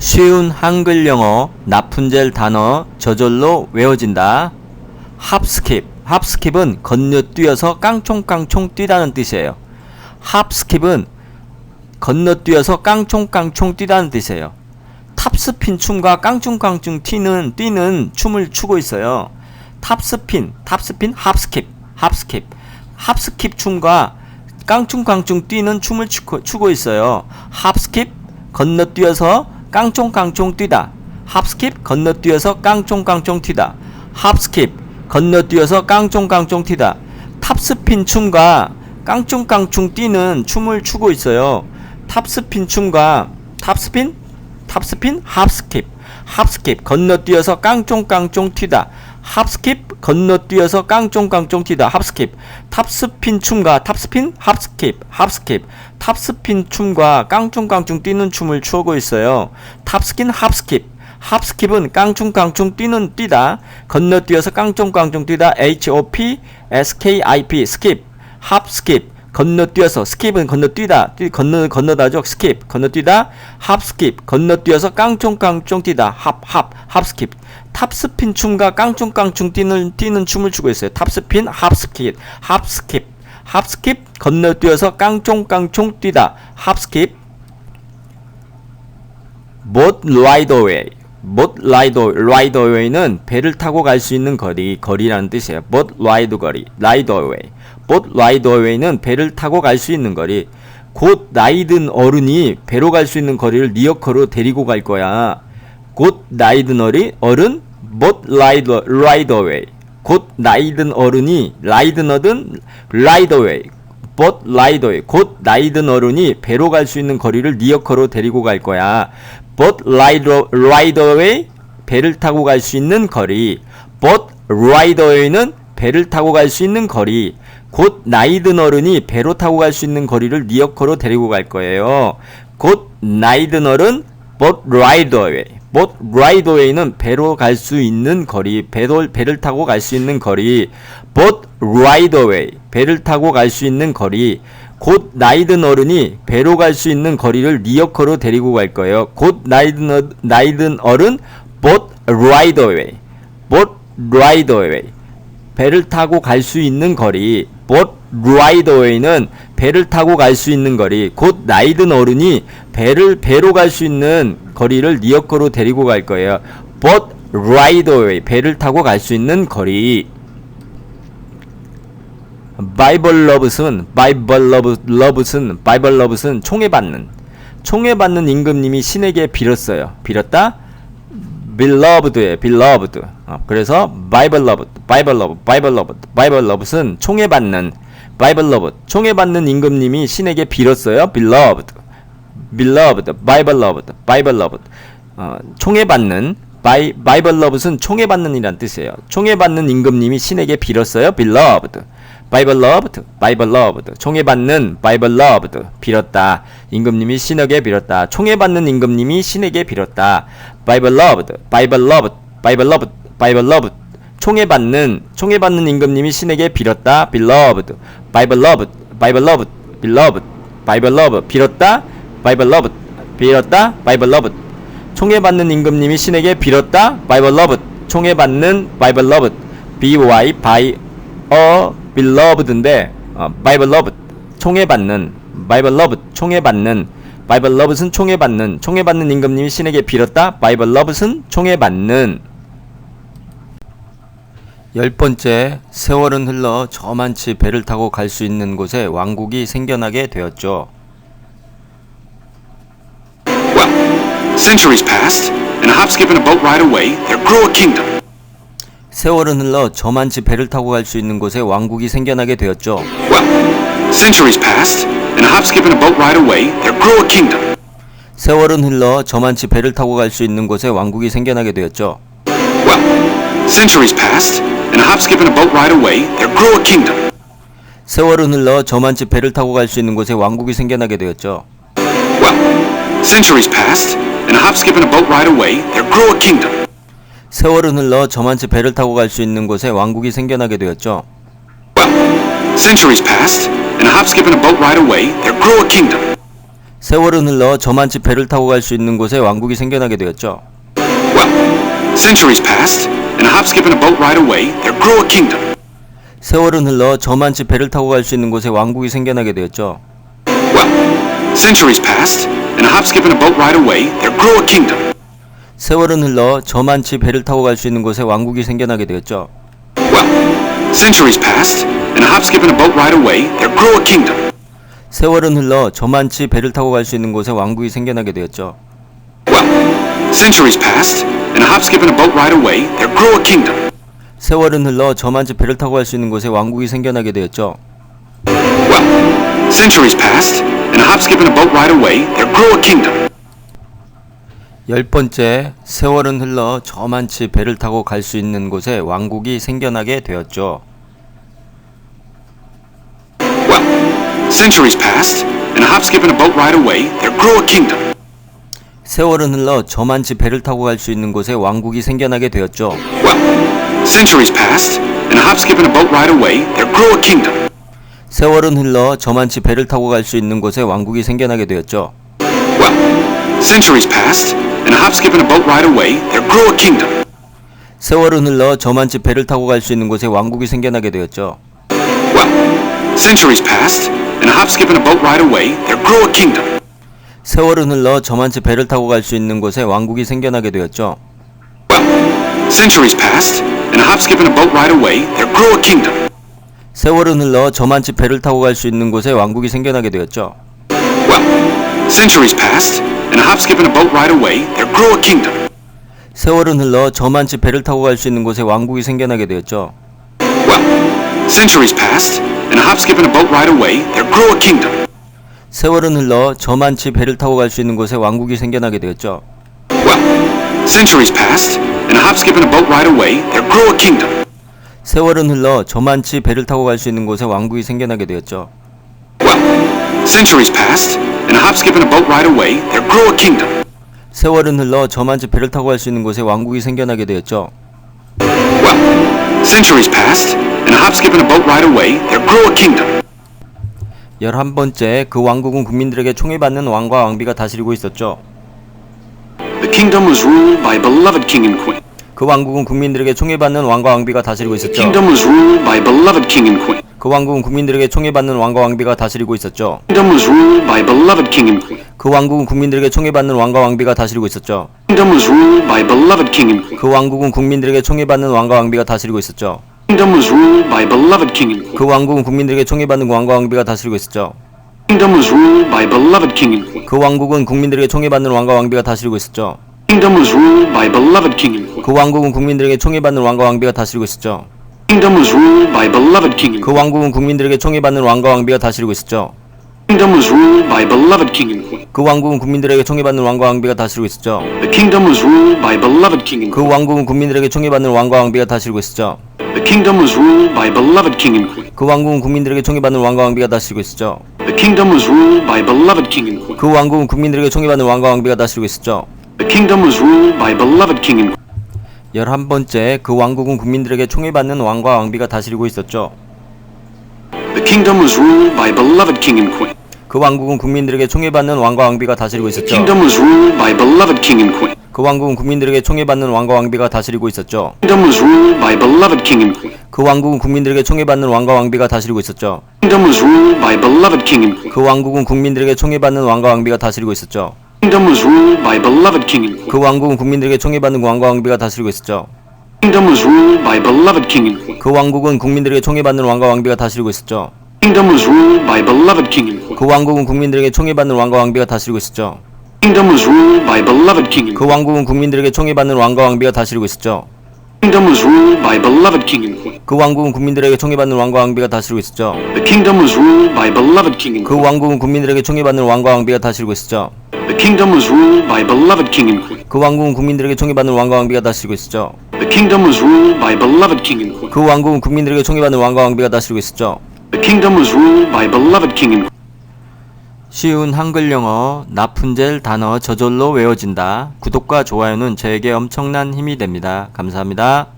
쉬운 한글 영어 나푼젤 단어 저절로 외워진다. 합스킵. 합스킵은 건너뛰어서 깡총깡총 뛰다는 뜻이에요. 합스킵은 건너뛰어서 깡총깡총 뛰다는 뜻이에요. 탑스핀 춤과 깡충깡충 튀는 뛰는 춤을 추고 있어요. 탑스핀, 탑스핀, 합스킵, 합스킵, 합스킵 춤과 깡충깡충 뛰는 춤을 추고, 추고 있어요. 합스킵 건너뛰어서 깡총깡총 뛰다. 합스킵 건너뛰어서 깡총깡총 튀다. 합스킵 건너뛰어서 깡총깡총 튀다. 탑스핀 춤과 깡충깡충 뛰는 춤을 추고 있어요. 탑스핀 춤과 탑스핀 탑스핀 합스킵 합스킵 건너뛰어서 깡총깡총 튀다 합스킵 건너뛰어서 깡총깡총 튀다. 합스킵. 탑스핀 춤과 탑스핀 합스킵. 합스킵. 탑스핀 춤과 깡총깡총 뛰는 춤을 추고 있어요. 탑스킨 합스킵. 합스킵은 깡충깡충 뛰는 뛰다. 건너뛰어서 깡총깡총 뛰다. H O P S K I P. 스킵. 합스킵 건너뛰어서 스킵은 건너뛰다. 뛰, 건너 건너다죠? 스킵 건너뛰다. 합 스킵 건너뛰어서 깡총깡총 뛰다. 합 합 합 스킵 탑스핀 춤과 깡총깡총 뛰는 뛰는 춤을 추고 있어요. 탑스핀 합 스킵 합 스킵 합 스킵 건너뛰어서 깡총깡총 뛰다. 합 스킵 못 라이더 웨이 못 라이더 라이더 웨이는 배를 타고 갈 수 있는 거리 거리라는 뜻이에요. 못 라이더 거리 라이더 웨이 못 라이더 웨이는 배를 타고 갈 수 있는 거리 곧 나이 든 어른이 배로 갈 수 있는 거리를 리어커로 데리고 갈 거야 곧 나이 든 어리 어른 못 라이더 라이더 웨이 곧 나이 든 어른이 라이든 어든 라이더 웨이 봇 라이더웨이 곧 나이 든 어른이 배로 갈 수 있는 거리를 리어커로 데리고 갈 거야. 봇 라이더 라이더웨이 배를 타고 갈 수 있는 거리. 봇 라이더웨이는 배를 타고 갈 수 있는 거리. 곧 나이 든 어른이 배로 타고 갈 수 있는 거리를 리어커로 데리고 갈 거예요. 곧 나이 든 어른 봇 라이더웨이. 봇 라이더웨이는 배로 갈 수 있는 거리, 배도, 배를 타고 갈 수 있는 거리. 봇 라이더웨이. 배를 타고 갈 수 있는 거리. 곧 나이 든 어른이 배로 갈 수 있는 거리를 리어커로 데리고 갈 거예요. 곧 나이 든, 어, 나이 든 어른 봇 라이더웨이. 봇 라이더웨이. 배를 타고 갈 수 있는 거리. 봇 라이더웨이는 배를 타고 갈 수 있는 거리. 곧 나이든 어른이 배를 배로 갈 수 있는 거리를 리어커로 데리고 갈 거예요. 봇 라이더웨이. 배를 타고 갈 수 있는 거리. 바이벌 러브스는 바이벌 러브 러브스는 바이벌 러브스는 총에 받는 총에 받는 임금님이 신에게 빌었어요. 빌었다. Beloved에 beloved. 어, 그래서 바이벌 러브 바이벌 러브 바이벌 러브 바이벌 러브스는 총에 받는 바이벌 러브 총에 받는 임금님이 신에게 빌었어요. beloved. beloved 바이벌 러브드 바이벌 러브드 어, 총에 받는 바이 바이벌 러브스는 총에 받는 이란 뜻이에요. 총에 받는 임금님이 신에게 빌었어요. beloved. 바이벌 러브드 바이벌 러브드. 총에 받는 바이벌 러브드 빌었다. 임금님이 신에게 빌었다. 총에 받는 임금님이 신에게 빌었다. 바이벌 러브드 바이벌 러브드 바이벌 러브드 바이벌 러브드. 총에 받는 총에 받는 임금님이 신에게 빌었다. 빌러브드. 바이벌 러브드 바이벌 러브드 빌러브드. 바이벌 러브 빌었다. 바이벌 러브드 빌었다. 바이벌 러브드. 총에 받는 임금님이 신에게 빌었다. 바이벌 러브드. 총에 받는 바이벌 러브드. By by 어 beloved인데 어, 바이블 러브 총에 받는 바이블 러브 총에 받는 바이블 러브는 총에 받는 총에 받는 임금님이 신에게 빌었다 바이블 러브는 총에 받는 열 번째 세월은 흘러 저만치 배를 타고 갈 수 있는 곳에 왕국이 생겨나게 되었죠. Well, centuries passed, and a hop, skip, and a boat ride away, there grew a kingdom. 세월은 흘러 저만치 배를 타고 갈 수 있는 곳에 왕국이 생겨나게 되었죠. Well, centuries passed, and a hop, skip, and a boat ride away, there grew a kingdom. 세월은 흘러 저만치 배를 타고 갈 수 있는 곳에 왕국이 생겨나게 되었죠. 세월은 흘러 저만치 배를 타고 갈 수 있는 곳에 왕국이 생겨나게 되었죠. Centuries passed, and a hop, skip, and a boat ride away, there grew a kingdom. 세월은 흘러 저만치 배를 타고 갈 수 있는 곳에 왕국이 생겨나게 되었죠. Well, centuries passed, and a hop, skip, and a boat ride away, there grew a kingdom. 세월은 흘러 저만치 배를 타고 갈 수 있는 곳에 왕국이 생겨나게 되었죠. Well, centuries passed, and a hop, skip, and a boat ride away, there grew a kingdom. 세월은 흘러 저만치 배를 타고 갈 수 있는 곳에 왕국이 생겨나게 되었죠. Well, centuries passed, and a hop, skip, and a boat ride away, there grew a kingdom. 세월은 흘러 저만치 배를 타고 갈 수 있는 곳에 왕국이 생겨나게 되었죠. Well, centuries passed, and a hop, skip, and a boat ride away, there grew a kingdom. 세월은 흘러 저만치 배를 타고 갈 수 있는 곳에 왕국이 생겨나게 되었죠. Well, centuries passed, and a hop, skip, and a boat ride away, there grew a kingdom. 세월은 흘러 저만치 배를 타고 갈 수 있는 곳에 왕국이 생겨나게 되었죠. Well, centuries passed, and a hop, skip, and a boat ride away, there grew a kingdom. 열 번째, 세월은 흘러 저만치 배를 타고 갈 수 있는 곳에 왕국이 생겨나게 되었죠. Well, centuries passed, and a hop, skip, and a boat ride away, there grew a kingdom. 세월은 흘러 저만치 배를 타고 갈 수 있는 곳에 왕국이 생겨나게 되었죠. Well, centuries passed, and a hop, skip, and a boat ride away, there grew a kingdom. 세월은 흘러 저만치 배를 타고 갈 수 있는 곳에 왕국이 생겨나게 되었죠. Well, centuries passed, and a hop, skip, and a boat ride away, there grew a kingdom. 세월은 흘러 저만치 배를 타고 갈 수 있는 곳에 왕국이 생겨나게 되었죠. Well, centuries passed, and a hop, skip, and a boat ride away, there grew a kingdom. 세월은 흘러 저만치 배를 타고 갈 수 있는 곳에 왕국이 생겨나게 되었죠. Well, centuries passed, and a hop, skip, and a boat ride away, there grew a kingdom. 세월은 흘러 저만치 배를 타고 갈 수 있는 곳에 왕국이 생겨나게 되었죠. Well, centuries passed, and a hop, skip, and a boat ride away, there grew a kingdom. 세월은 흘러 저만치 배를 타고 갈 수 있는 곳에 왕국이 생겨나게 되었죠. Well, centuries passed, and a hop, skip, and a boat ride away, there grew a kingdom. 세월은 흘러 저만치 배를 타고 갈 수 있는 곳에 왕국이 생겨나게 되었죠. Well, centuries passed, and a hop, skip, and a boat ride away, there grew a kingdom. 세월은 흘러 저만치 배를 타고 갈 수 있는 곳에 왕국이 생겨나게 되었죠. Well, centuries passed, and a hop, skip, and a boat ride away, there grew a kingdom. 세월은 흘러 저만치 배를 타고 갈 수 있는 곳에 왕국이 생겨나게 되었죠. Well, centuries passed, and a hop, skip, and a boat ride away, there grew a kingdom. 열한 번째, 그 왕국은 국민들에게 총애받는 왕과 왕비가 다스리고 있었죠. The kingdom was ruled by a beloved king and queen. 그 왕국은 국민들에게 총애받는 왕과 왕비가 다스리고 있었죠. kingdom was ruled by a beloved king and queen. 그 왕국은 국민들에게 총애받는 왕과 왕비가 다스리고 있었죠. The kingdom was ruled by a beloved king and queen. 그 왕국은 국민들에게 총애받는 왕과 왕비가 다스리고 있었죠. The kingdom was ruled by a beloved king and queen. 그 왕국은 국민들에게 총애받는 왕과 왕비가 다스리고 있었죠. The kingdom was ruled by a beloved king and queen. 그 왕국은 국민들에게 총애받는 왕과 왕비가 다스리고 있었죠. The kingdom was ruled by a beloved king and queen. 그 왕국은 국민들에게 총애받는 왕과 왕비가 다스리고 있었죠. 그 왕국은 국민들에게 총애받는 왕과 왕비가 다스리고 있었죠. Kingdom was ruled by beloved king 그. 왕국은 국민들에게 총애받는 왕과 왕비가 다스리고 있었죠. Kingdom was ruled by beloved king and queen. 그 왕국은 국민들에게 총애받는 왕과 왕비가 다스리고 있었죠. The kingdom was ruled by beloved king and 그 queen. 왕국은 국민들에게 총애받는 왕과 왕비가 다스리고 있었죠. The kingdom was ruled by beloved king and queen. 그 왕국은 국민들에게 총애받는 왕과 왕비가 다스리고 있었죠. The kingdom was ruled by beloved king and queen. 그 왕국은 국민들에게 총애받는 왕과 왕비가 다스리고 있었죠. The kingdom was ruled by beloved king and queen. 열한 번째, 그 왕국은 국민들에게 총애받는 왕과 왕비가 다스리고 있었죠. The kingdom was ruled by a beloved king and queen. 그 왕국은 국민들에게 총애받는 왕과 왕비가 다스리고 The 있었죠. kingdom was ruled by a beloved king and queen. 그 왕국은 국민들에게 총애받는 왕과 왕비가 다스리고 있었죠. The kingdom was ruled by a beloved king and queen. 그 왕국은 국민들에게 총애받는 왕과 왕비가 다스리고 있었죠. The kingdom was ruled by a beloved king and queen. 그 왕국은 국민들에게 총애받는 왕과 왕비가 다스리고 있었죠. The kingdom was ruled by a beloved king and queen. 그 왕국은 국민들에게 총애받는 왕과 왕비가 다스리고 있었죠. The kingdom was ruled by a beloved king and queen. 그 왕국은 국민들에게 총애받는 왕과 왕비가 다스리고 있었죠. The kingdom was ruled by a beloved king and queen. 그 왕국은 국민들에게 총애받는 왕과 왕비가 다스리고 있었죠. The kingdom was ruled by a beloved king and 그 queen. 왕국은 국민들에게 총애받는 왕과 왕비가 다스리고 있었죠. The kingdom was ruled by a beloved king and queen. 그 왕국은 국민들에게 총애받는 왕과 왕비가 다스리고 있었죠. The kingdom was ruled by a beloved king and 그. 왕국은 국민들에게 총애받는 왕과 왕비가 다스리고 있었죠. The kingdom was ruled by a beloved king and queen. 그 왕국은 국민들에게 총애받는 왕과 왕비가 다스리고 있었죠. The kingdom was ruled by a beloved king and queen. 그 왕국은 국민들에게 총애받는 왕과 왕비가 다스리고 있었죠. The kingdom was ruled by a beloved king and queen. 쉬운 한글 영어 나푼젤 단어 저절로 외워진다. 구독과 좋아요는 저에게 엄청난 힘이 됩니다. 감사합니다.